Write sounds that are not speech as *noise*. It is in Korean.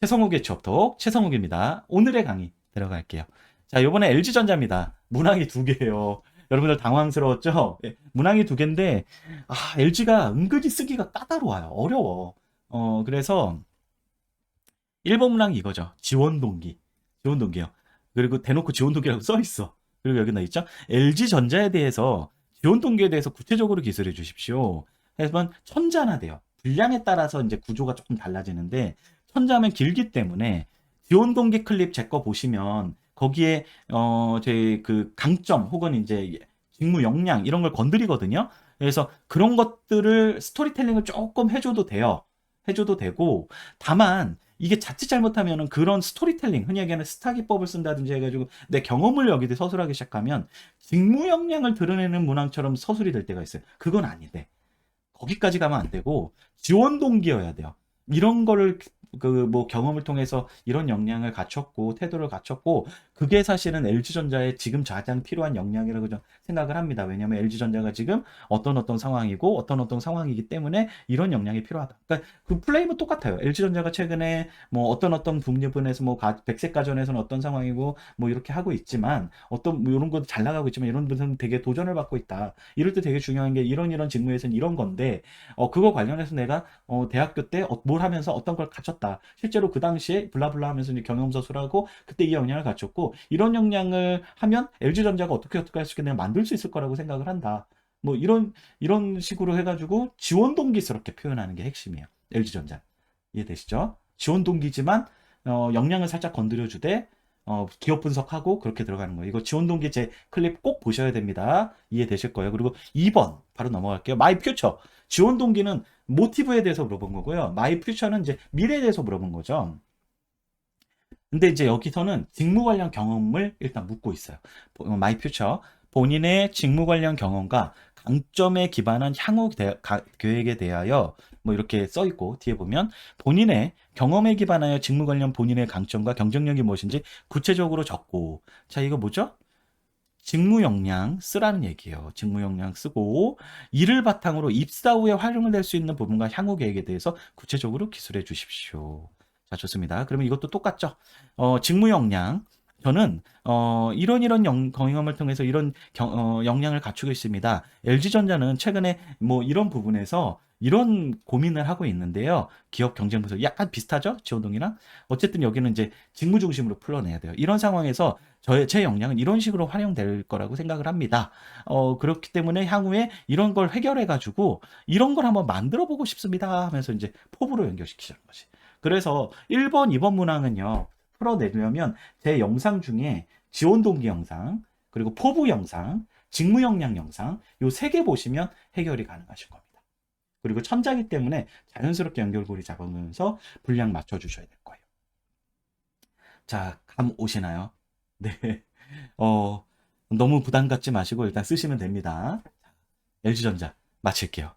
최성욱의 취업톡 최성욱입니다. 오늘의 강의 들어갈게요. 자, 요번에 LG전자입니다. 문항이 두 개예요. 여러분들 당황스러웠죠? 예, 문항이 두 개인데 아, LG가 은근히 쓰기가 까다로워요. 어려워. 어, 그래서 1번 문항이 이거죠. 지원 동기. 지원 동기요. 그리고 대놓고 지원 동기라고 *laughs* 써 있어. 그리고 여기 나 있죠? LG전자에 대해서 지원 동기에 대해서 구체적으로 기술해 주십시오. 하지만 천자나 돼요. 분량에 따라서 이제 구조가 조금 달라지는데 천자면 길기 때문에 지원 동기 클립 제 거 보시면 거기에 어 제 그 강점 혹은 이제 직무 역량 이런 걸 건드리거든요. 그래서 그런 것들을 스토리텔링을 조금 해줘도 돼요. 해줘도 되고 다만 이게 자칫 잘못하면은 그런 스토리텔링 흔히 얘기하는 스타 기법을 쓴다든지 해가지고 내 경험을 여기에 서술하기 시작하면 직무 역량을 드러내는 문항처럼 서술이 될 때가 있어요. 그건 아니대. 거기까지 가면 안 되고 지원 동기여야 돼요. 이런 거를 그 뭐 경험을 통해서 이런 역량을 갖췄고 태도를 갖췄고 그게 사실은 LG전자에 지금 가장 필요한 역량이라고 좀 생각을 합니다. 왜냐하면 LG전자가 지금 어떤 어떤 상황이고 어떤 어떤 상황이기 때문에 이런 역량이 필요하다. 그러니까 그 플레이는 똑같아요. LG전자가 최근에 뭐 어떤 어떤 부분에서 뭐 가- 백색 가전에서는 어떤 상황이고 뭐 이렇게 하고 있지만 어떤 뭐 이런 거잘 나가고 있지만 이런 분은 되게 도전을 받고 있다. 이럴 때 되게 중요한 게 이런 이런 직무에서는 이런 건데 어 그거 관련해서 내가 어 대학교 때 뭘 하면서 어떤 걸 갖췄다. 실제로 그 당시에 블라블라 하면서 이제 경영서술하고 그때 이 역량을 갖췄고 이런 역량을 하면 LG전자가 어떻게 어떻게 할수 내가 만들 수 있을 거라고 생각을 한다. 뭐 이런 이런 식으로 해가지고 지원 동기스럽게 표현하는 게 핵심이에요. LG전자 이해되시죠? 지원 동기지만 어, 역량을 살짝 건드려 주되 어, 기업 분석하고 그렇게 들어가는 거예요. 이거 지원 동기 제 클립 꼭 보셔야 됩니다. 이해되실 거예요. 그리고 2번 바로 넘어갈게요. 마이 퓨처 지원 동기는 모티브에 대해서 물어본 거고요. 마이 퓨처는 이제 미래에 대해서 물어본 거죠. 근데 이제 여기서는 직무 관련 경험을 일단 묻고 있어요. 마이 퓨처 본인의 직무 관련 경험과 강점에 기반한 향후 대- 가- 계획에 대하여 뭐 이렇게 써 있고 뒤에 보면 본인의 경험에 기반하여 직무 관련 본인의 강점과 경쟁력이 무엇인지 구체적으로 적고 자 이거 뭐죠? 직무 역량 쓰라는 얘기예요. 직무 역량 쓰고 이를 바탕으로 입사 후에 활용을 낼수 있는 부분과 향후 계획에 대해서 구체적으로 기술해 주십시오. 자, 좋습니다. 그러면 이것도 똑같죠. 어, 직무 역량. 저는 어, 이런 이런 영- 경험을 통해서 이런 경- 어, 역량을 갖추고 있습니다. LG전자는 최근에 뭐 이런 부분에서 이런 고민을 하고 있는데요. 기업 경쟁 분석 약간 비슷하죠? 지원동이랑 어쨌든 여기는 이제 직무 중심으로 풀어내야 돼요. 이런 상황에서 저의 제 역량은 이런 식으로 활용될 거라고 생각을 합니다. 어, 그렇기 때문에 향후에 이런 걸 해결해 가지고 이런 걸 한번 만들어 보고 싶습니다 하면서 이제 포부로 연결시키자는 거지. 그래서 1번, 2번 문항은요. 풀어내려면 제 영상 중에 지원 동기 영상, 그리고 포부 영상, 직무 역량 영상 요 세 개 보시면 해결이 가능하실 겁니다. 그리고 천자기 때문에 자연스럽게 연결고리 잡으면서 분량 맞춰 주셔야 될 거예요. 자, 감 오시나요? *laughs* 네. 어, 너무 부담 갖지 마시고 일단 쓰시면 됩니다. LG전자 마칠게요.